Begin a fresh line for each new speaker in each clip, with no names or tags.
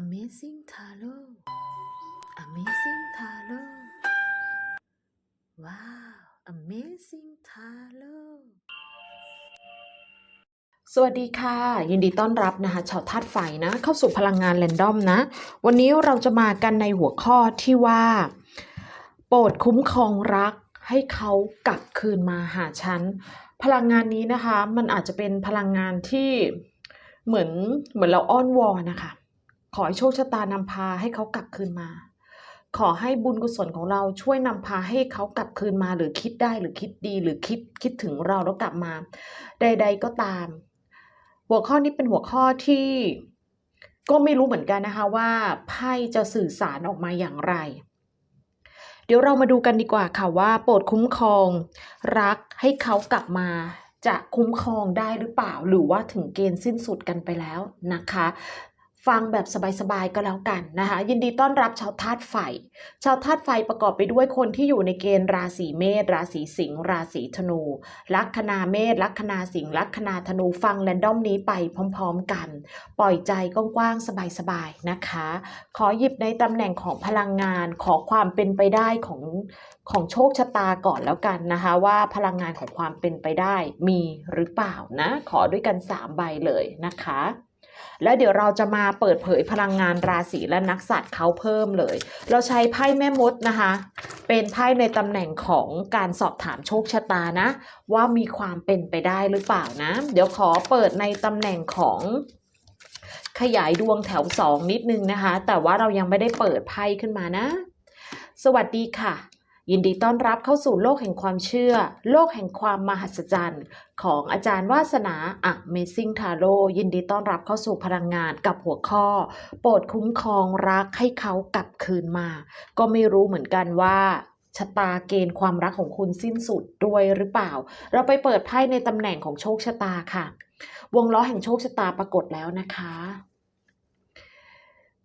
Amazing Taro Amazing Tarot ว้าว Amazing Taro สวัสดีค่ะ ยินดีต้อนรับนะคะชาวธาตุไฟนะ เข้าสู่พลังงานแรนดอมนะ วันนี้เราจะมากันในหัวข้อที่ว่า โปรดคุ้มครองรักให้เขากลับคืนมาหาฉัน พลังงานนี้นะคะ มันอาจจะเป็นพลังงานที่เหมือนเหมือนเราอ้อนวอนนะคะ ขอให้โชคชะตานำพาให้เขากลับคืนมา ขอให้บุญกุศลของเราช่วยนำพาให้เขากลับคืนมา หรือคิดได้หรือคิดดีหรือคิดคิดถึงเราแล้วกลับมา ใด ๆ ก็ตาม หัวข้อนี้เป็นหัวข้อที่ก็ไม่รู้เหมือนกันนะคะว่าไพ่จะสื่อสารออกมาอย่างไร เดี๋ยวเรามาดูกันดีกว่าค่ะว่า โปรดคุ้มครอง รักให้เขากลับมาจะคุ้มครองได้หรือเปล่า หรือว่าถึงเกณฑ์สิ้นสุดกันไปแล้วนะคะ ฟังแบบสบายๆก็แล้วกันนะคะ ยินดีต้อนรับชาวธาตุไฟ ชาวธาตุไฟประกอบไปด้วยคนที่อยู่ในเกณฑ์ราศีเมษราศีสิงห์ราศีธนู ลัคนาเมษลัคนาสิงห์ลัคนาธนูฟังแรนดอมนี้ไปพร้อมๆกัน ปล่อยใจกว้างๆสบายๆนะคะ ขอหยิบในตำแหน่งของพลังงานขอความเป็นไปได้ของของโชคชะตาก่อนแล้วกันนะคะ ว่าพลังงานของความเป็นไปได้มีหรือเปล่านะ ขอด้วยกัน3ใบเลยนะคะ แล้วเดี๋ยวเราจะมาเปิดเผยพลังงานราศีและนักสัตว์เขาเพิ่มเลย เราใช้ไพ่แม่มดนะคะ เป็นไพ่ในตำแหน่งของการสอบถามโชคชะตานะ ว่ามีความเป็นไปได้หรือเปล่านะ เดี๋ยวขอเปิดในตำแหน่งของขยายดวงแถวสองนิดนึงนะคะ แต่ว่าเรายังไม่ได้เปิดไพ่ขึ้นมานะ สวัสดีค่ะ ยินดีต้อนรับเข้าสู่โลกแห่งความเชื่อ โลกแห่งความมหัศจรรย์ ของอาจารย์วาสนา Amazing Tarot ยินดีต้อนรับเข้าสู่พลังงานกับหัวข้อ โปรดคุ้มครองรักให้เขากลับคืนมา ก็ไม่รู้เหมือนกันว่าชะตาเกณฑ์ความรักของคุณสิ้นสุดด้วยหรือเปล่า เราไปเปิดไพ่ในตำแหน่งของโชคชะตาค่ะ วงล้อแห่งโชคชะตาปรากฏแล้วนะคะ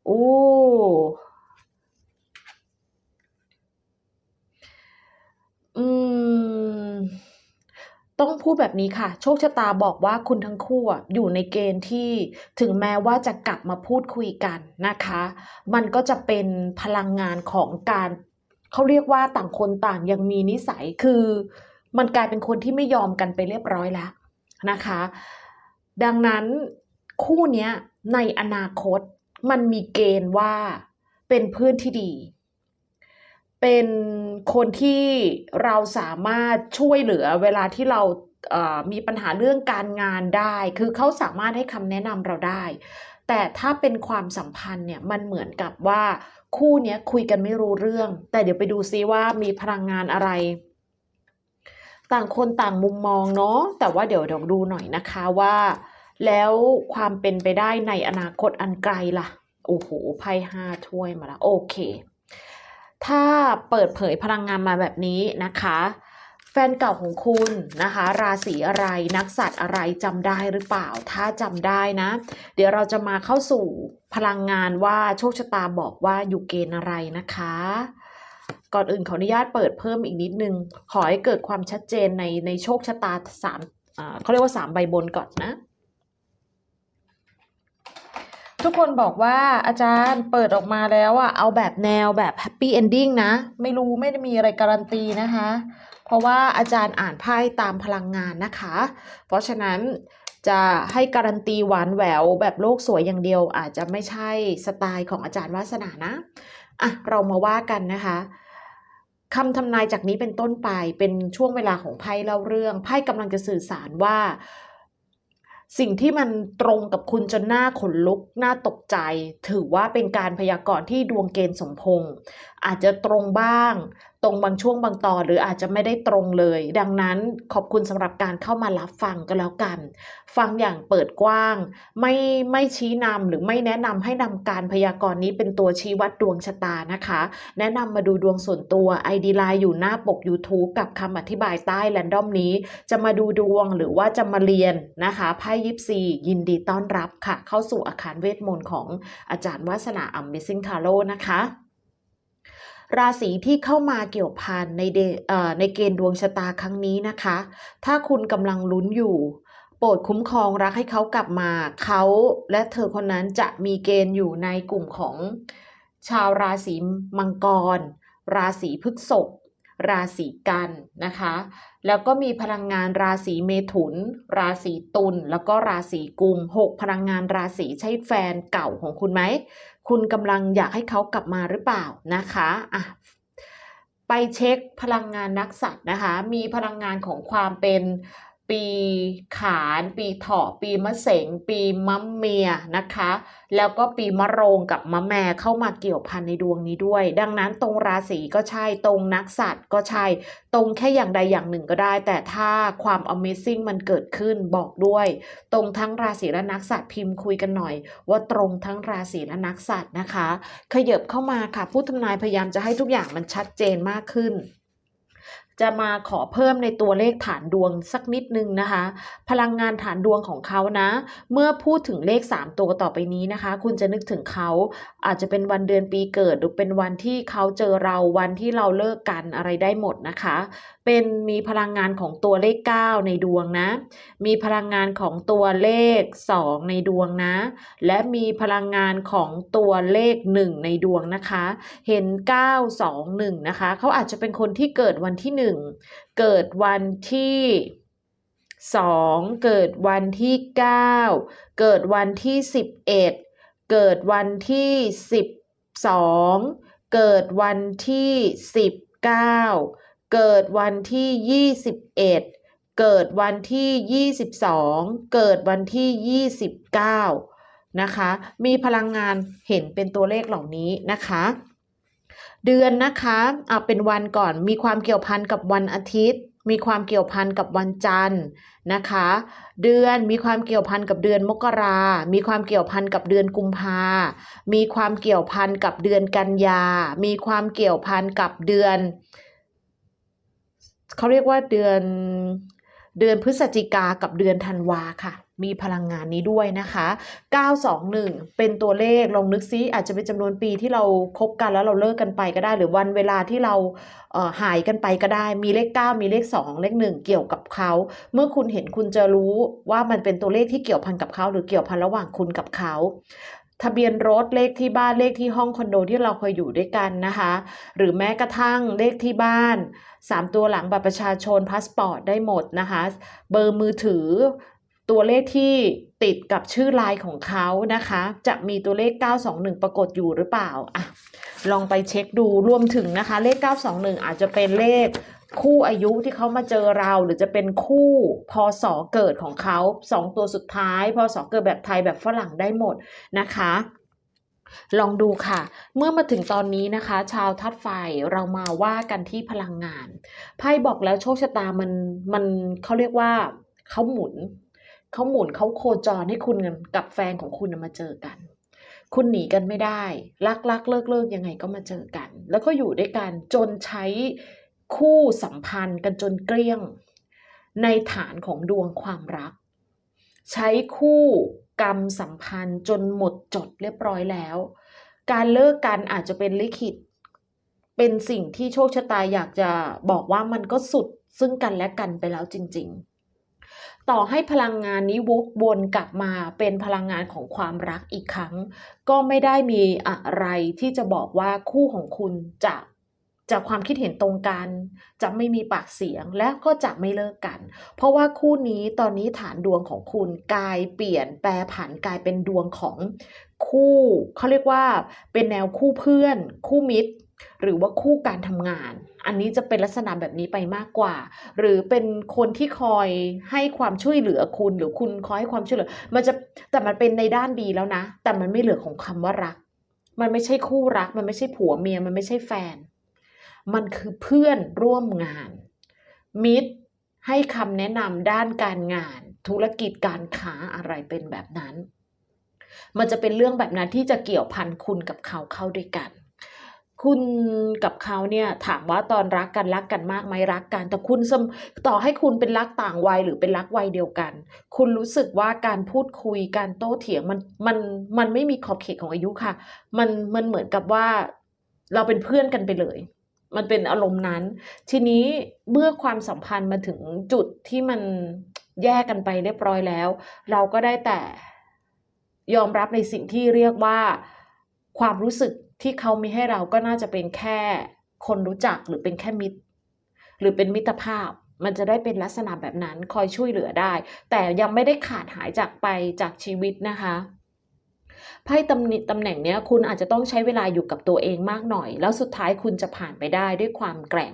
โอ้ อืม ต้องพูดแบบนี้ค่ะ โชคชะตาบอกว่าคุณทั้งคู่อะอยู่ในเกณฑ์ที่ถึงแม้ว่าจะกลับมาพูดคุยกันนะคะ มันก็จะเป็นพลังงานของการเขาเรียกว่าต่างคนต่างยังมีนิสัยคือมันกลายเป็นคนที่ไม่ยอมกันไปเรียบร้อยแล้วนะคะ ดังนั้นคู่นี้ในอนาคตมันมีเกณฑ์ว่าเป็นเพื่อนที่ดี เป็นคนที่เราสามารถช่วยเหลือเวลาที่เรามีปัญหาเรื่องการงานได้ คือเขาสามารถให้คำแนะนำเราได้ แต่ถ้าเป็นความสัมพันธ์เนี่ยมันเหมือนกับว่าคู่เนี้ยคุยกันไม่รู้เรื่อง แต่เดี๋ยวไปดูซิว่ามีพลังงานอะไร ต่างคนต่างมุมมองเนาะ แต่ว่าเดี๋ยวเดี๋ยวดูหน่อยนะคะว่า แล้วความเป็นไปได้ในอนาคตอันไกลล่ะ โอ้โห ไพ่ห้าถ้วยมาแล้วโอเค ถ้าเปิดเผยพลังงานมาแบบนี้นะคะ แฟนเก่าของคุณนะคะ ราศีอะไรนักสัตว์อะไรจำได้หรือเปล่า ถ้าจำได้นะ เดี๋ยวเราจะมาเข้าสู่พลังงานว่าโชคชะตาบอกว่าอยู่เกณฑ์อะไรนะคะก่อนอื่นขออนุญาตเปิดเพิ่มอีกนิดนึง ขอให้เกิดความชัดเจนในในโชคชะตาสามอ่าเขาเรียกว่าสามใบบนก่อนนะ ทุกคนบอกว่าอาจารย์เปิดออกมาแล้วอะเอาแบบแนวแบบแฮปปี้เอนดิ้งนะ ไม่รู้ไม่ได้มีอะไรการันตีนะคะ เพราะว่าอาจารย์อ่านไพ่ตามพลังงานนะคะ เพราะฉะนั้นจะให้การันตีหวานแหววแบบโลกสวยอย่างเดียว อาจจะไม่ใช่สไตล์ของอาจารย์วาสนานะอะเรามาว่ากันนะคะคำทำนายจากนี้เป็นต้นไปเป็นช่วงเวลาของไพ่เล่าเรื่องไพ่กำลังจะสื่อสารว่า สิ่งที่มันตรงกับคุณจนหน้าขนลุกหน้าตกใจ ถือว่าเป็นการพยากรณ์ที่ดวงเกณฑ์สมพงษ์อาจจะตรงบ้าง ตรงบางช่วงบางตอนหรืออาจจะไม่ได้ตรงเลย ดังนั้นขอบคุณสำหรับการเข้ามารับฟังก็แล้วกัน ฟังอย่างเปิดกว้าง ไม่ไม่ชี้นำหรือไม่แนะนำให้นำการพยากรณ์นี้เป็นตัวชี้วัดดวงชะตานะคะ แนะนำมาดูดวงส่วนตัว ID Line อยู่หน้าปก YouTube กับคำอธิบายใต้แรนดอมนี้ จะมาดูดวงหรือว่าจะมาเรียนนะคะไพ่ยิปซียินดีต้อนรับค่ะ เข้าสู่อาคารเวทมนต์ของอาจารย์วาสนาอัมเบซิงทาโร่นะคะ ราศีที่เข้ามาเกี่ยวพันในเดเอ่อในเกณฑ์ดวงชะตาครั้งนี้นะคะ ถ้าคุณกำลังลุ้นอยู่ โปรดคุ้มครองรักให้เขากลับมาเขาและเธอคนนั้นจะมีเกณฑ์อยู่ในกลุ่มของชาวราศีมังกร ราศีพฤษภราศีกันนะคะ แล้วก็มีพลังงานราศีเมถุน ราศีตุลแล้วก็ราศีกุมหกพลังงานราศีใช่แฟนเก่าของคุณไหม คุณกำลังอยากให้เขากลับมาหรือเปล่านะคะอะไปเช็คพลังงานนักสัตว์นะคะ มีพลังงานของความเป็น ปีขาน ปีเถาะปีมะเสง ปีมะเมียนะคะ แล้วก็ปีมะโรงกับมะแม่เข้ามาเกี่ยวพันในดวงนี้ด้วย ดังนั้นตรงราศีก็ใช่ตรงนักสัตว์ก็ใช่ ตรงแค่อย่างใดอย่างหนึ่งก็ได้ แต่ถ้าความ Amazing มันเกิดขึ้นบอกด้วย ตรงทั้งราศีและนักสัตว์พิมพ์คุยกันหน่อย ว่าตรงทั้งราศีและนักสัตว์นะคะ ขยบเข้ามาค่ะผู้ทำนายพยายามจะให้ทุกอย่างมันชัดเจนมากขึ้น จะมาขอเพิ่มในตัวเลขฐานดวงสักนิดนึงนะคะ พลังงานฐานดวงของเขานะ เมื่อพูดถึงเลข 3 ตัวต่อไปนี้นะคะ คุณจะนึกถึงเขาอาจจะเป็นวันเดือนปีเกิด หรือเป็นวันที่เขาเจอเราวันที่เราเลิกกันอะไรได้หมดนะคะ เป็นมีพลังงานของตัวเลข 9 ในดวงนะ มีพลังงานของตัวเลข 2 ในดวงนะ และมีพลังงานของตัวเลข 1 ในดวงนะคะ เห็น 9 2 1 นะคะ เขาอาจจะเป็นคนที่เกิดวันที่ 1 เกิดวันที่2เกิดวันที่9เกิดวันที่11เกิดวันที่12เกิดวันที่19เกิ เกิดวันที่ 21 เกิดวันที่ 22 เกิดวันที่ 29 นะคะ มีพลังงานเห็นเป็นตัวเลขเหล่านี้นะคะ เดือนนะคะเอาเป็นวันก่อน มีความเกี่ยวพันกับวันอาทิตย์ มีความเกี่ยวพันกับวันจันทร์นะคะ เดือนมีความเกี่ยวพันกับเดือนมกรา มีความเกี่ยวพันกับเดือนกุมภา มีความเกี่ยวพันกับเดือนกันยา มีความเกี่ยวพันกับเดือน เขาเรียกว่าเดือนเดือนพฤศจิกากับเดือนธันวาค่ะ มีพลังงานนี้ด้วยนะคะ 921 เป็นตัวเลขลองนึกซิอาจจะเป็นจำนวนปีที่เราคบกันแล้วเราเลิกกันไปก็ได้ หรือวันเวลาที่เราเหายกันไปก็ได้ มีเลข 9 มีเลข 2 เลข 1 เกี่ยวกับเขา เมื่อคุณเห็นคุณจะรู้ว่ามันเป็นตัวเลขที่เกี่ยวพันกับเขา หรือเกี่ยวพันระหว่างคุณกับเขา ทะเบียนรถเลขที่บ้านเลขที่ห้องคอนโดที่เราเคยอยู่ด้วยกันนะคะ หรือแม้กระทั่งเลขที่บ้าน 3 ตัวหลังบัตรประชาชนพาสปอร์ตได้หมดนะคะ เบอร์มือถือ ตัวเลขที่ติดกับชื่อไลน์ของเขานะคะ จะมีตัวเลข 921 ปรากฏอยู่หรือเปล่าอะลองไปเช็คดูรวมถึงนะคะ เลข 921 อาจจะเป็นเลข คู่อายุที่เขามาเจอเราหรือจะเป็นคู่พศเกิดของเขาสองตัวสุดท้ายพศเกิดแบบไทยแบบฝรั่งได้หมดนะคะลองดูค่ะ เมื่อมาถึงตอนนี้นะคะ ชาวทัดไฟเรามาว่ากันที่พลังงาน ไพ่บอกแล้วโชคชะตามันมันเขาเรียกว่าเขาหมุนเขาหมุนเขาโคจรให้คุณกับแฟนของคุณมาเจอกัน คุณหนีกันไม่ได้ รักรักเลิกเลิกยังไงก็มาเจอกัน แล้วก็อยู่ด้วยกันจนใช้ คู่สัมพันธ์กันจนเกลี้ยง ในฐานของดวงความรัก ใช้คู่กรรมสัมพันธ์จนหมดจดเรียบร้อยแล้ว การเลิกกันอาจจะเป็นลิขิต เป็นสิ่งที่โชคชะตาอยากจะบอกว่ามันก็สุดซึ่งกันและกันไปแล้วจริง ๆ ต่อให้พลังงานนี้วกวนกลับมาเป็นพลังงานของความรักอีกครั้ง ก็ไม่ได้มีอะไรที่จะบอกว่าคู่ของคุณจะ จะความคิดเห็นตรงกัน จะไม่มีปากเสียงและก็จะไม่เลิกกัน เพราะว่าคู่นี้ตอนนี้ฐานดวงของคุณกลายเปลี่ยนแปรผันกลายเป็นดวงของคู่เขาเรียกว่าเป็นแนวคู่เพื่อน คู่มิตร หรือว่าคู่การทำงาน อันนี้จะเป็นลักษณะแบบนี้ไปมากกว่า หรือเป็นคนที่คอยให้ความช่วยเหลือคุณ หรือคุณคอยให้ความช่วยเหลือ มันจะแต่มันเป็นในด้านดีแล้วนะ แต่มันไม่เหลือของคำว่ารัก มันไม่ใช่คู่รัก มันไม่ใช่ผัวเมียมันไม่ใช่แฟน มันคือเพื่อนร่วมงาน มิตรให้คำแนะนำด้านการงาน ธุรกิจการค้าอะไรเป็นแบบนั้น มันจะเป็นเรื่องแบบนั้นที่จะเกี่ยวพันคุณกับเขาเข้าด้วยกัน คุณกับเขาเนี่ยถามว่าตอนรักกันรักกันมากไหมรักกัน แต่คุณสมต่อให้คุณเป็นรักต่างวัยหรือเป็นรักวัยเดียวกัน คุณรู้สึกว่าการพูดคุยการโต้เถียงมันมันมันไม่มีขอบเขตของอายุค่ะ มันมันเหมือนกับว่าเราเป็นเพื่อนกันไปเลย มันเป็นอารมณ์นั้น ทีนี้เมื่อความสัมพันธ์มาถึงจุดที่มันแยกกันไปเรียบร้อยแล้ว เราก็ได้แต่ยอมรับในสิ่งที่เรียกว่าความรู้สึกที่เขามีให้เราก็น่าจะเป็นแค่คนรู้จักหรือเป็นแค่มิตร หรือเป็นมิตรภาพ มันจะได้เป็นลักษณะแบบนั้นคอยช่วยเหลือได้ แต่ยังไม่ได้ขาดหายจากไปจากชีวิตนะคะ ไพ่ตำหนิตำแหน่งเนี้ยคุณอาจจะต้องใช้เวลาอยู่กับตัวเองมากหน่อย แล้วสุดท้ายคุณจะผ่านไปได้ด้วยความแกร่ง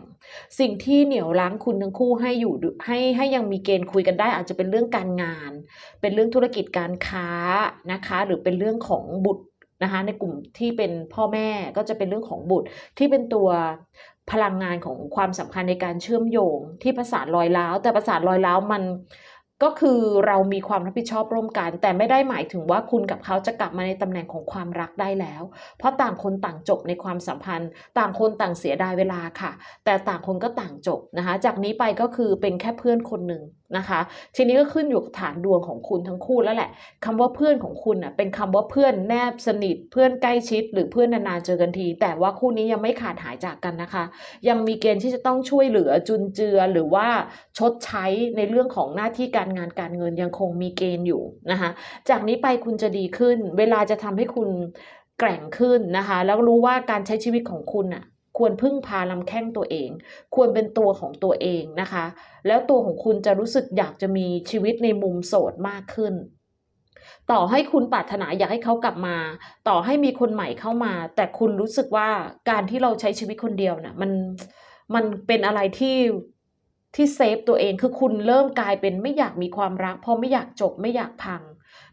สิ่งที่เหนี่ยวรั้งคุณทั้งคู่ให้อยู่ให้ให้ยังมีเกณฑ์คุยกันได้ อาจจะเป็นเรื่องการงาน เป็นเรื่องธุรกิจการค้านะคะ หรือเป็นเรื่องของบุตรนะคะในกลุ่มที่เป็นพ่อแม่ก็จะเป็นเรื่องของบุตรที่เป็นตัวพลังงานของความสำคัญในการเชื่อมโยง ที่ประสานรอยร้าวแต่ประสานรอยร้าวมัน ก็คือเรามีความรับผิดชอบร่วมกัน แต่ไม่ได้หมายถึงว่าคุณกับเขาจะกลับมาในตำแหน่งของความรักได้แล้ว เพราะต่างคนต่างจบในความสัมพันธ์ ต่างคนต่างเสียดายเวลาค่ะ แต่ต่างคนก็ต่างจบนะคะ จากนี้ไปก็คือเป็นแค่เพื่อนคนหนึ่ง นะคะ ทีนี้ก็ขึ้นอยู่กับฐานดวงของคุณทั้งคู่แล้วแหละคำว่าเพื่อนของคุณอะเป็นคำว่าเพื่อนแนบสนิทเพื่อนใกล้ชิด หรือเพื่อนนานๆเจอกันที แต่ว่าคู่นี้ยังไม่ขาดหายจากกันนะคะ ยังมีเกณฑ์ที่จะต้องช่วยเหลือจุนเจือหรือว่าชดใช้ในเรื่องของหน้าที่การงานการเงินยังคงมีเกณฑ์อยู่นะคะ จากนี้ไปคุณจะดีขึ้น เวลาจะทำให้คุณแกร่งขึ้นนะคะ แล้วรู้ว่าการใช้ชีวิตของคุณอะ ควรพึ่งพาลำแข้งตัวเอง ควรเป็นตัวของตัวเองนะคะ แล้วตัวของคุณจะรู้สึกอยากจะมีชีวิตในมุมโสดมากขึ้น ต่อให้คุณปรารถนาอยากให้เขากลับมา ต่อให้มีคนใหม่เข้ามา แต่คุณรู้สึกว่าการที่เราใช้ชีวิตคนเดียวน่ะมันมันเป็นอะไรที่ที่เซฟตัวเองคือคุณเริ่มกลายเป็นไม่อยากมีความรัก เพราะไม่อยากจบไม่อยากพัง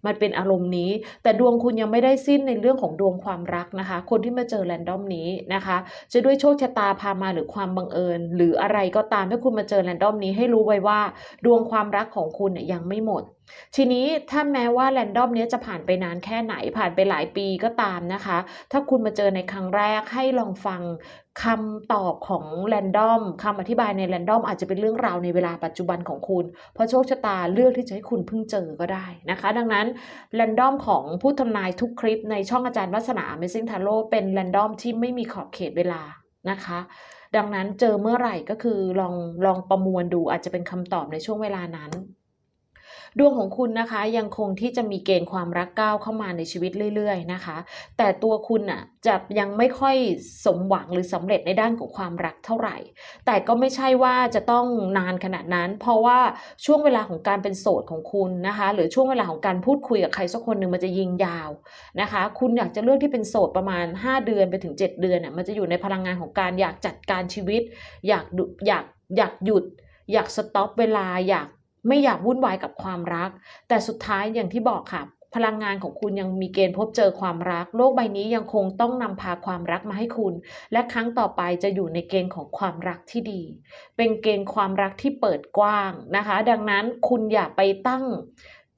มันเป็นอารมณ์นี้ แต่ดวงคุณยังไม่ได้สิ้นในเรื่องของดวงความรักนะคะ คนที่มาเจอแรนดอมนี้นะคะ จะด้วยโชคชะตาพามาหรือความบังเอิญ หรืออะไรก็ตามถ้คุณมาเจอแรนดอมนี้ให้รู้ไว้ว่า ดวงความรักของคุณเนี่ยยังไม่หมดทีนี้ถ้าแม้ว่าแรนดอมนี้จะผ่านไปนานแค่ไหนผ่านไปหลายปีก็ตามนะคะ ถ้าคุณมาเจอในครั้งแรกให้ลองฟังคำตอบของแรนดอมคำอธิบายในแรนดอมอาจจะเป็นเรื่องราวในเวลาปัจจุบันของคุณ เพราะโชคชะตาเลือกที่จะให้คุณเพิ่งเจอก็ได้นะคะ ดังนั้นแรนดอมของผู้ทำนายทุกคลิปในช่องอาจารย์วัฒนา Amazing Tarot เป็นแรนดอมที่ไม่มีขอบเขตเวลานะคะ ดังนั้นเจอเมื่อไหร่ก็คือลองลองประมวลดูอาจจะเป็นคำตอบในช่วงเวลานั้น ดวงของคุณนะคะยังคงที่จะมีเกณฑ์ความรักก้าวเข้ามาในชีวิตเรื่อย ๆ นะคะ แต่ตัวคุณอะจะยังไม่ค่อยสมหวังหรือสำเร็จในด้านของความรักเท่าไหร่ แต่ก็ไม่ใช่ว่าจะต้องนานขนาดนั้น เพราะว่าช่วงเวลาของการเป็นโสดของคุณนะคะ หรือช่วงเวลาของการพูดคุยกับใครสักคนหนึ่งมันจะยิงยาวนะคะ คุณอยากจะเลือกที่เป็นโสดประมาณ 5 เดือนไปถึง 7 เดือนอะมันจะอยู่ในพลังงานของการอยากจัดการชีวิต อยากอยากอยากหยุด อยากสต็อปเวลาอยาก ไม่อยากวุ่นวายกับความรัก แต่สุดท้ายอย่างที่บอกค่ะ พลังงานของคุณยังมีเกณฑ์พบเจอความรัก โลกใบนี้ยังคงต้องนำพาความรักมาให้คุณ และครั้งต่อไปจะอยู่ในเกณฑ์ของความรักที่ดี เป็นเกณฑ์ความรักที่เปิดกว้างนะคะ ดังนั้นคุณอย่าไปตั้ง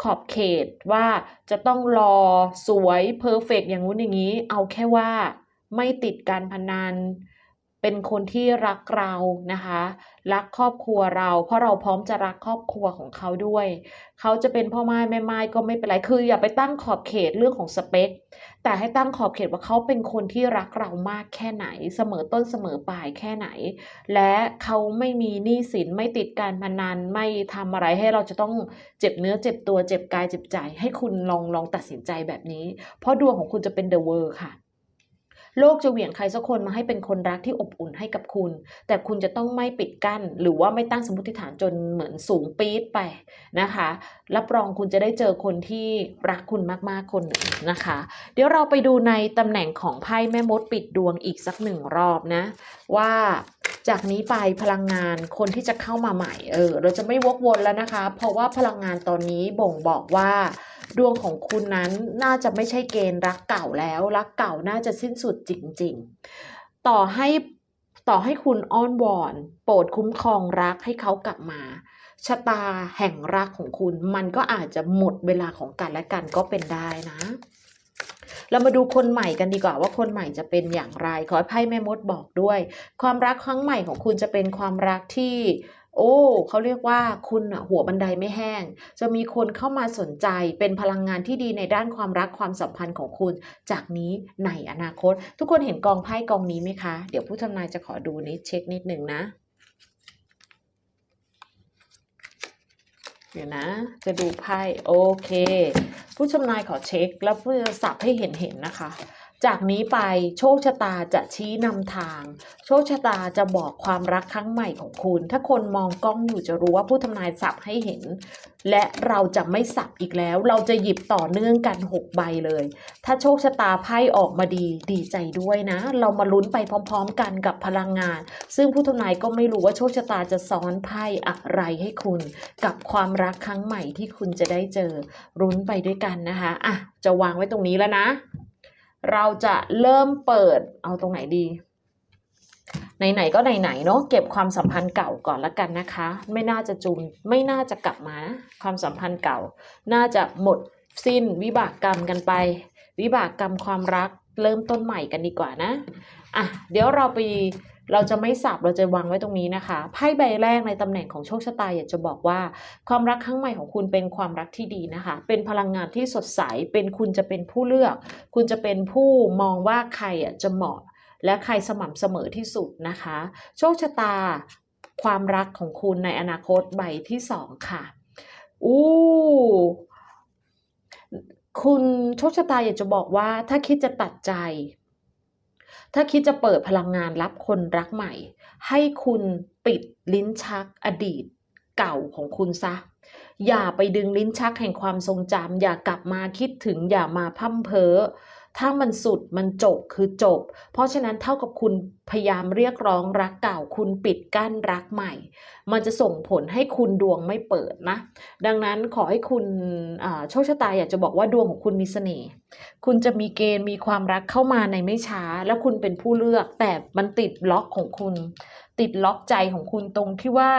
ขอบเขตว่าจะต้องรอสวยเพอร์เฟกอย่างงู้นอย่างนี้ เอาแค่ว่าไม่ติดการพนัน เป็นคนที่รักเรานะคะ รักครอบครัวเรา เพราะเราพร้อมจะรักครอบครัวของเขาด้วย เขาจะเป็นพ่อไม้แม่ไม้ก็ไม่เป็นไรคืออย่าไปตั้งขอบเขตเรื่องของสเปค แต่ให้ตั้งขอบเขตว่าเขาเป็นคนที่รักเรามากแค่ไหน เสมอต้นเสมอปลายแค่ไหน และเขาไม่มีหนี้สินไม่ติดการพนันไม่ทำอะไรให้เราจะต้องเจ็บเนื้อเจ็บตัวเจ็บกายเจ็บใจ ให้คุณลองลองตัดสินใจแบบนี้ เพราะดวงของคุณจะเป็นเดอะเวอร์ค่ะ โลกจะเหวี่ยงใครสักคนมาให้เป็นคนรักที่อบอุ่นให้กับคุณ แต่คุณจะต้องไม่ปิดกั้น หรือว่าไม่ตั้งสมมติฐานจนเหมือนสูงปี๊ดไปนะคะรับรองคุณจะได้เจอคนที่รักคุณมากๆคนหนึ่งนะคะ เดี๋ยวเราไปดูในตำแหน่งของไพ่แม่มดปิดดวงอีกสักหนึ่งรอบนะว่าจากนี้ไปพลังงานคนที่จะเข้ามาใหม่เออเราจะไม่วกวนแล้วนะคะ เพราะว่าพลังงานตอนนี้บ่งบอกว่า ดวงของคุณนั้นน่าจะไม่ใช่เกณฑ์รักเก่าแล้ว รักเก่าน่าจะสิ้นสุดจริง ๆ ต่อให้ต่อให้คุณอ้อนวอน โปรดคุ้มครองรักให้เขากลับมา ชะตาแห่งรักของคุณ มันก็อาจจะหมดเวลาของกันและกันก็เป็นได้นะ เรามาดูคนใหม่กันดีกว่าว่าคนใหม่จะเป็นอย่างไร ขอให้ไพ่แม่มดบอกด้วย ความรักครั้งใหม่ของคุณจะเป็นความรักที่ โอ้เขาเรียกว่าคุณอะหัวบันไดไม่แห้ง จะมีคนเข้ามาสนใจเป็นพลังงานที่ดีในด้านความรักความสัมพันธ์ของคุณ จากนี้ในอนาคต ทุกคนเห็นกองไพ่กองนี้ไหมคะ เดี๋ยวผู้ทำนายจะขอดูนิดเช็คนิดหนึ่งนะ เดี๋ยวนะ จะดูไพ่โอเค ผู้ชำนาญขอเช็ค แล้วเพื่อสับให้เห็นเห็นๆนะคะ จากนี้ไปโชคชะตาจะชี้นำทาง โชคชะตาจะบอกความรักครั้งใหม่ของคุณ ถ้าคนมองกล้องอยู่จะรู้ว่าผู้ทำนายสับให้เห็น และเราจะไม่สับอีกแล้ว เราจะหยิบต่อเนื่องกัน 6 ใบเลย ถ้าโชคชะตาไพ่ออกมาดีดีใจด้วยนะ เรามาลุ้นไปพร้อม ๆ กันกับพลังงาน ซึ่งผู้ทำนายก็ไม่รู้ว่าโชคชะตาจะซ้อนไพ่อะไรให้คุณ กับความรักครั้งใหม่ที่คุณจะได้เจอรุ้นไปด้วยกันนะคะอะจะวางไว้ตรงนี้แล้วนะ เราจะเริ่มเปิดเอาตรงไหนดี ไหนๆก็ไหนๆเนาะเก็บความสัมพันธ์เก่าก่อนละกันนะคะ ไม่น่าจะจูนไม่น่าจะกลับมานะความสัมพันธ์เก่า น่าจะหมดสิ้นวิบากกรรมกันไป วิบากกรรมความรักเริ่มต้นใหม่กันดีกว่านะอะเดี๋ยวเราไป เราจะไม่สับเราจะวางไว้ตรงนี้นะคะไพ่ใบแรกในตำแหน่งของโชคชะตาอยากจะบอกว่า ความรักครั้งใหม่ของคุณเป็นความรักที่ดีนะคะ เป็นพลังงานที่สดใสเป็นคุณจะเป็นผู้เลือก คุณจะเป็นผู้มองว่าใครอะจะเหมาะ และใครสม่ำเสมอที่สุดนะคะ โชคชะตา ความรักของคุณในอนาคตใบที่สองค่ะอู้คุณโชคชะตาอยากจะบอกว่าถ้าคิดจะตัดใจ ถ้าคิดจะเปิดพลังงานรับคนรักใหม่ ให้คุณปิดลิ้นชักอดีตเก่าของคุณซะ อย่าไปดึงลิ้นชักแห่งความทรงจำอย่ากลับมาคิดถึงอย่ามาพั่มเพ้อ ถ้ามันสุดมันจบคือจบ เพราะฉะนั้นเท่ากับคุณพยายามเรียกร้องรักเก่า คุณปิดกั้นรักใหม่ มันจะส่งผลให้คุณดวงไม่เปิดนะ ดังนั้นขอให้คุณโชคชะตาอยากจะบอกว่าดวงของคุณมีเสน่ห์ คุณจะมีเกณฑ์มีความรักเข้ามาในไม่ช้า แล้วคุณเป็นผู้เลือกแต่มันติดล็อกของคุณ ติดล็อกใจของคุณตรงที่ว่า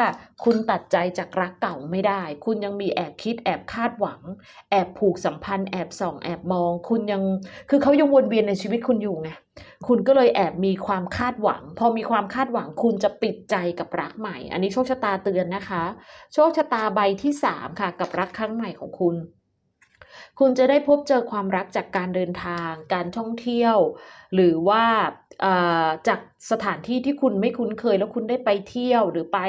คุณตัดใจจากรักเก่าไม่ได้ คุณยังมีแอบคิดแอบคาดหวัง แอบผูกสัมพันธ์แอบส่อง แอบมอง คุณยังคือเขายังวนเวียนในชีวิตคุณอยู่ไงคุณก็เลยแอบมีความคาดหวัง พอมีความคาดหวังคุณจะปิดใจกับรักใหม่ อันนี้โชคชะตาเตือนนะคะ โชคชะตาใบที่สามค่ะ กับรักครั้งใหม่ของคุณ คุณจะได้พบเจอความรักจากการเดินทาง การท่องเที่ยว หรือว่า จากสถานที่ที่คุณไม่คุ้นเคย แล้วคุณได้ไปเที่ยวหรือไป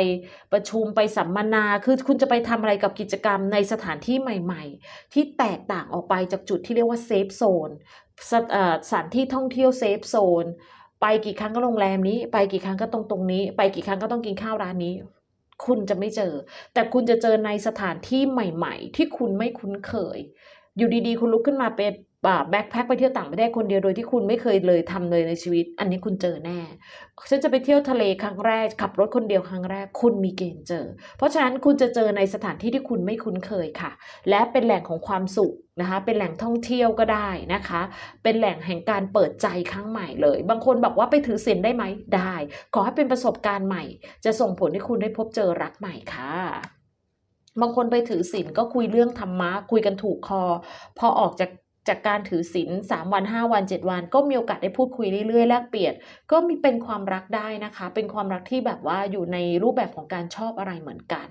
ประชุมไปสัมมนา คือคุณจะไปทำอะไรกับกิจกรรมในสถานที่ใหม่ ๆ ที่แตกต่างออกไปจากจุดที่เรียกว่าเซฟโซนสถเอ่อสถานที่ท่องเที่ยวเซฟโซนไปกี่ครั้งก็โรงแรมนี้ ไปกี่ครั้งก็ตรงตรงนี้ ไปกี่ครั้งก็ต้องกินข้าวร้านนี้ คุณจะไม่เจอ แต่คุณจะเจอในสถานที่ใหม่ ๆ ที่คุณไม่คุ้นเคย อยู่ดีๆ คุณลุกขึ้นมาเป็น แบ็คแพ็คไปเที่ยวต่างประเทศคนเดียวโดยที่คุณไม่เคยเลยทำเลยในชีวิต อันนี้คุณเจอแน่ ฉันจะไปเที่ยวทะเลครั้งแรก ขับรถคนเดียวครั้งแรก คุณมีเกณฑ์เจอ เพราะฉะนั้นคุณจะเจอในสถานที่ที่คุณไม่คุ้นเคยค่ะ และเป็นแหล่งของความสุขนะคะเป็นแหล่งท่องเที่ยวก็ได้นะคะ เป็นแหล่งแห่งการเปิดใจครั้งใหม่เลย บางคนบอกว่าไปถือศีลได้ไหมได้ ขอให้เป็นประสบการณ์ใหม่ จะส่งผลให้คุณได้พบเจอรักใหม่ค่ะบางคนไปถือศีลก็คุยเรื่องธรรมะคุยกันถูกคอ พอออกจาก จากการถือศีลสามวันห้าวันเจ็ดวัน ก็มีโอกาสได้พูดคุยเรื่อยๆแลกเปลี่ยนก็มีเป็นความรักได้นะคะ เป็นความรักที่แบบว่าอยู่ในรูปแบบของการชอบอะไรเหมือนกัน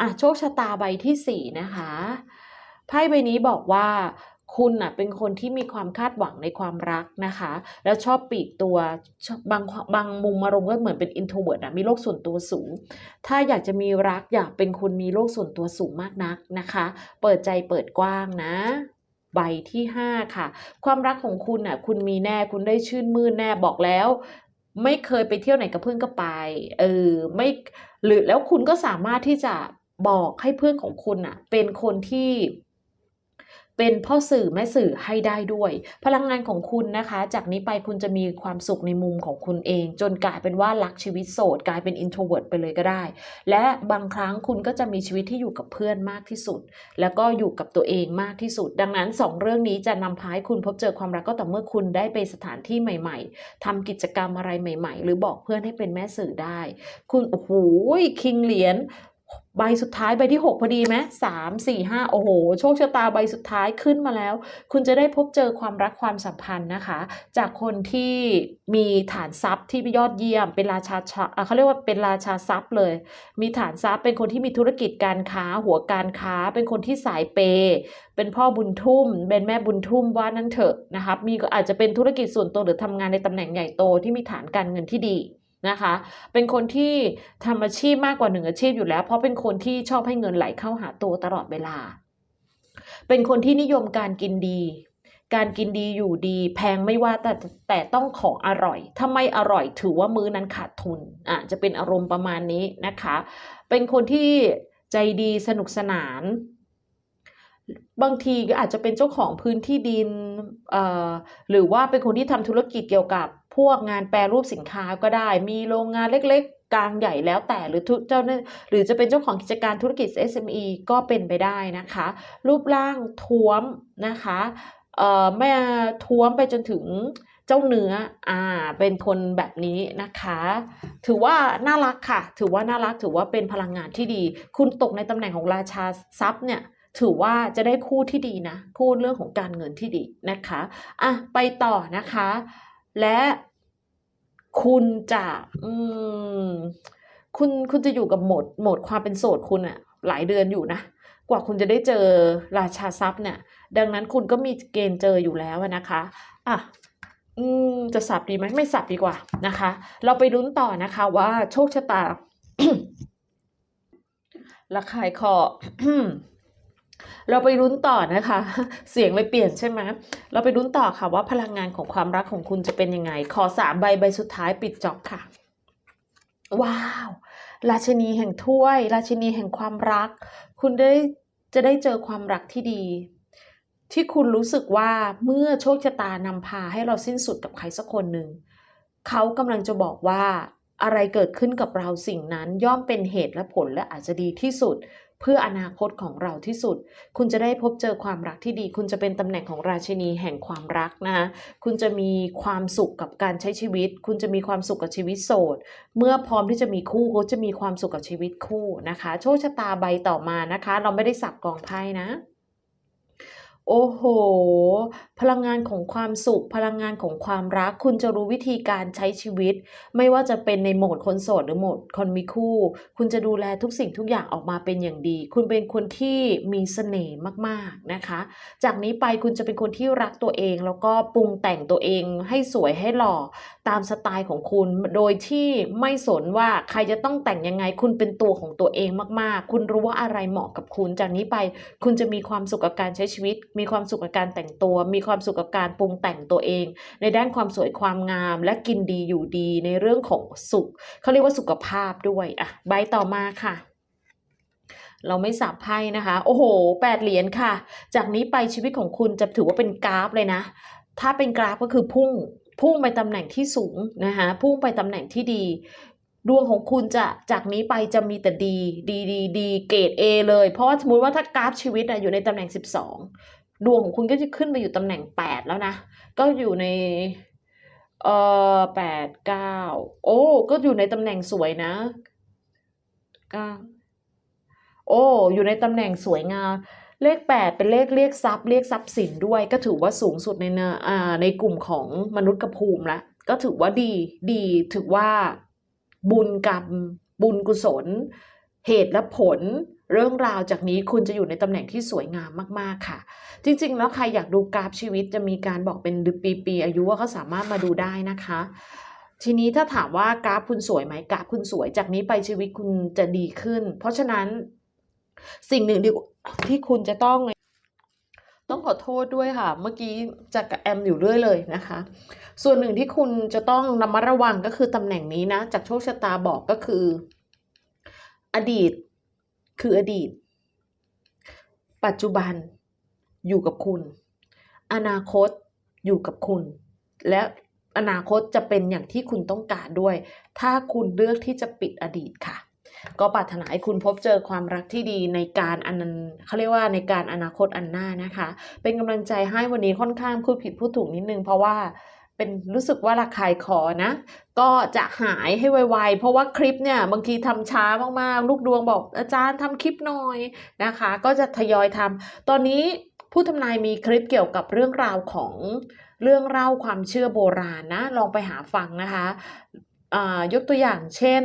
อะโชคชะตาใบที่สี่นะคะไพ่ใบนี้บอกว่าคุณน่ะเป็นคนที่มีความคาดหวังในความรักนะคะ แล้วชอบปีกตัวบางบางมุมอารมณ์ก็เหมือนเป็น introvert อะมีโลกส่วนตัวสูง ถ้าอยากจะมีรักอยากเป็นคนมีโลกส่วนตัวสูงมากนักนะคะ เปิดใจเปิดกว้างนะ ใบที่ 5 ค่ะ ความรักของคุณน่ะคุณมีแน่คุณได้ชื่นมื่นแน่บอกแล้ว ไม่เคยไปเที่ยวไหนกับเพื่อนก็ไปเออไม่หรือแล้วคุณก็สามารถที่จะบอกให้เพื่อนของคุณน่ะ เป็นคนที่ เป็นพ่อสื่อแม่สื่อให้ได้ด้วย พลังงานของคุณนะคะ จากนี้ไปคุณจะมีความสุขในมุมของคุณเอง จนกลายเป็นว่ารักชีวิตโสด กลายเป็น introvert ไปเลยก็ได้ และบางครั้งคุณก็จะมีชีวิตที่อยู่กับเพื่อนมากที่สุด แล้วก็อยู่กับตัวเองมากที่สุด ดังนั้นสองเรื่องนี้จะนำพาให้คุณพบเจอความรักก็ต่อเมื่อคุณได้ไปสถานที่ใหม่ ๆทำกิจกรรมอะไรใหม่ ๆ หรือบอกเพื่อนให้เป็นแม่สื่อได้ คุณโอ้โหคิงเหรียญ ใบสุดท้ายใบที่ 6 พอดีไหมสามสี่ห้าโอ้โห โชคชะตาใบสุดท้ายขึ้นมาแล้ว คุณจะได้พบเจอความรักความสัมพันธ์นะคะ จากคนที่มีฐานทรัพย์ที่ยอดเยี่ยม เป็นราชาชะอะเขาเรียกว่าเป็นราชาทรัพย์เลย มีฐานทรัพย์เป็นคนที่มีธุรกิจการค้า หัวการค้า เป็นคนที่สายเปย์เป็นพ่อบุญทุ่ม เป็นแม่บุญทุ่มว่านั่นเถอะนะครับมีก็อาจจะเป็นธุรกิจส่วนตัวหรือทำงานในตำแหน่งใหญ่โตที่มีฐานการเงินที่ดี นะคะ เป็นคนที่ทำอาชีพมากกว่าหนึ่งอาชีพอยู่แล้ว เพราะเป็นคนที่ชอบให้เงินไหลเข้าหาตัวตลอดเวลา เป็นคนที่นิยมการกินดี การกินดีอยู่ดี แพงไม่ว่าแต่แต่ต้องของอร่อย ถ้าไม่อร่อยถือว่ามื้อนั้นขาดทุนอะจะเป็นอารมณ์ประมาณนี้นะคะ เป็นคนที่ใจดีสนุกสนานบางทีก็อาจจะเป็นเจ้าของพื้นที่ดินเอ่อหรือว่าเป็นคนที่ทำธุรกิจเกี่ยวกับ พวกงานแปรรูปสินค้าก็ได้ มีโรงงานเล็กๆ กลางใหญ่แล้วแต่หรือเจ้าหน้าหรือจะเป็นเจ้าของกิจการธุรกิจ SME ก็เป็นไปได้นะคะ รูปร่างท้วมนะคะเอ่อไม่ท้วมไปจนถึงเจ้าเนื้อ อ่า เป็นคนแบบนี้นะคะ ถือว่าน่ารักค่ะ ถือว่าน่ารัก ถือว่าเป็นพลังงานที่ดี คุณตกในตำแหน่งของราชาทรัพย์เนี่ย ถือว่าจะได้คู่ที่ดีนะ คู่เรื่องของการเงินที่ดีนะคะ อะ ไปต่อนะคะ และคุณจะอืมคุณคุณจะอยู่กับโหมดโหมดความเป็นโสดคุณอะหลายเดือนอยู่นะกว่าคุณจะได้เจอราชาทรัพย์เนี่ย ดังนั้นคุณก็มีเกณฑ์เจออยู่แล้วนะคะอะอืมจะสับดีไหมไม่สับดีกว่านะคะ เราไปลุ้นต่อนะคะว่าโชคชะตาระคายคอ เราไปลุ้นต่อนะคะ เสียงเลยเปลี่ยนใช่ไหมเราไปลุ้นต่อค่ะว่าพลังงานของความรักของคุณจะเป็นยังไง ขอสามใบใบสุดท้ายปิดจ็อบค่ะ ว้าว ราชินีแห่งถ้วย ราชินีแห่งความรัก คุณได้จะได้เจอความรักที่ดี ที่คุณรู้สึกว่าเมื่อโชคชะตานำพาให้เราสิ้นสุดกับใครสักคนหนึ่งเขากำลังจะบอกว่าอะไรเกิดขึ้นกับเราสิ่งนั้นย่อมเป็นเหตุและผลและอาจจะดีที่สุด เพื่ออนาคตของเราที่สุด คุณจะได้พบเจอความรักที่ดี คุณจะเป็นตำแหน่งของราชินีแห่งความรักนะคะคุณจะมีความสุขกับการใช้ชีวิต คุณจะมีความสุขกับชีวิตโสด เมื่อพร้อมที่จะมีคู่ก็จะมีความสุขกับชีวิตคู่นะคะ โชคชะตาใบต่อมานะคะ เราไม่ได้สับกองไพ่นะ โอ้โห พลังงานของความสุข พลังงานของความรัก คุณจะรู้วิธีการใช้ชีวิต ไม่ว่าจะเป็นในโหมดคนโสดหรือโหมดคนมีคู่ คุณจะดูแลทุกสิ่งทุกอย่างออกมาเป็นอย่างดี คุณเป็นคนที่มีเสน่ห์มากๆนะคะ จากนี้ไปคุณจะเป็นคนที่รักตัวเอง แล้วก็ปรุงแต่งตัวเองให้สวยให้หล่อตามสไตล์ของคุณ โดยที่ไม่สนว่าใครจะต้องแต่งยังไง คุณเป็นตัวของตัวเองมากๆ คุณรู้ว่าอะไรเหมาะกับคุณ จากนี้ไปคุณจะมีความสุขกับการใช้ชีวิตมีความสุขกับการแต่งตัว มีความสุขกับการปรุงแต่งตัวเอง ในด้านความสวยความงาม และกินดีอยู่ดีในเรื่องของสุขเขาเรียกว่าสุขภาพด้วยอะใบต่อมาค่ะเราไม่สับไพ่นะคะ โอ้โหแปดเหรียญค่ะ จากนี้ไปชีวิตของคุณจะถือว่าเป็นกราฟเลยนะ ถ้าเป็นกราฟก็คือพุ่ง พุ่งไปตำแหน่งที่สูงนะคะพุ่งไปตำแหน่งที่ดี ดวงของคุณจะจากนี้ไปจะมีแต่ดี ดีดีดีเกรด A เลย เพราะว่าสมมติว่าถ้ากราฟชีวิตอะอยู่ในตำแหน่ง 12 ดวงของคุณก็จะขึ้นไปอยู่ตำแหน่ง 8 แล้วนะ ก็อยู่ในเอ่อแปดเก้าโอ้ ก็อยู่ในตำแหน่งสวยนะเก้าโอ้ อยู่ในตำแหน่งสวยงาม เลขแปดเป็นเลขเรียกทรัพย์เรียกทรัพย์สินด้วย ก็ถือว่าสูงสุดในเนอะอ่าในกลุ่มของมนุษย์กับภูมิละก็ถือว่าดีดีถือว่าบุญกรรม บุญกุศล เหตุและผล เรื่องราวจากนี้คุณจะอยู่ในตำแหน่งที่สวยงามมากๆค่ะ จริงๆ แล้วใครอยากดูกราฟชีวิตจะมีการบอกเป็นปีปีๆอายุว่าก็สามารถมาดูได้นะคะ ทีนี้ถ้าถามว่ากราฟคุณสวยไหมกราฟคุณสวยจากนี้ไปชีวิตคุณจะดีขึ้น เพราะฉะนั้นสิ่งหนึ่งที่คุณจะต้องต้องขอโทษด้วยค่ะ เมื่อกี้จะกับแอมอยู่เรื่อยเลยนะคะ ส่วนหนึ่งที่คุณจะต้องระมัดระวังก็คือตำแหน่งนี้นะ จากโชคชะตาบอกก็คือ อดีต คืออดีต ปัจจุบันอยู่กับคุณ อนาคตอยู่กับคุณ และอนาคตจะเป็นอย่างที่คุณต้องการด้วย ถ้าคุณเลือกที่จะปิดอดีตค่ะ ก็ปรารถนาให้คุณพบเจอความรักที่ดีในการอันนั้นเขาเรียกว่าในการอนาคตอันหน้านะคะ เป็นกำลังใจให้วันนี้ค่อนข้างพูดผิดพูดถูกนิดนึงเพราะว่า เป็นรู้สึกว่าระคายคอนะ ก็จะหายให้ไวๆ เพราะว่าคลิปเนี่ยบางทีทำช้ามากๆ ลูกดวงบอกอาจารย์ทำคลิปหน่อยนะคะ ก็จะทยอยทำตอนนี้ผู้ทำนายมีคลิปเกี่ยวกับเรื่องราวของเรื่องเล่าความเชื่อโบราณนะ ลองไปหาฟังนะคะอ่ายกตัวอย่างเช่น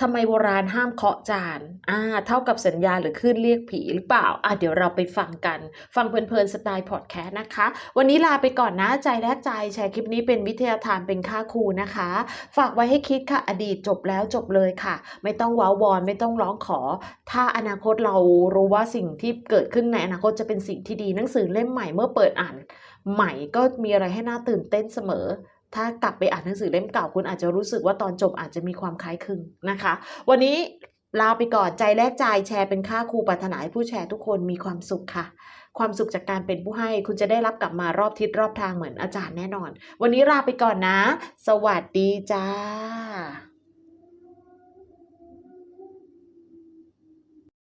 ทำไมโบราณห้ามเคาะจาน อ่า เท่ากับสัญญาหรือคลื่นเรียกผีหรือเปล่า อะเดี๋ยวเราไปฟังกัน ฟังเพลินๆสไตล์พอดแคสต์นะคะ วันนี้ลาไปก่อนนะ ใจแลกใจ แชร์คลิปนี้เป็นวิทยาทานเป็นค่าครูนะคะ ฝากไว้ให้คิดค่ะ อดีตจบแล้วจบเลยค่ะ ไม่ต้องว้าวอนไม่ต้องร้องขอ ถ้าอนาคตเรารู้ว่าสิ่งที่เกิดขึ้นในอนาคตจะเป็นสิ่งที่ดี หนังสือเล่มใหม่เมื่อเปิดอ่าน ใหม่ก็มีอะไรให้น่าตื่นเต้นเสมอ ถ้ากลับไปอ่านหนังสือเล่มเก่าคุณอาจจะรู้สึกว่าตอนจบอาจจะมีความคล้ายคลึงนะคะ วันนี้ลาไปก่อนใจแลกใจแชร์เป็นค่าครูปรารถนาให้ผู้แชร์ทุกคนมีความสุขค่ะ ความสุขจากการเป็นผู้ให้คุณจะได้รับกลับมารอบทิศรอบทางเหมือนอาจารย์แน่นอน วันนี้ลาไปก่อนนะ สวัสดีจ้า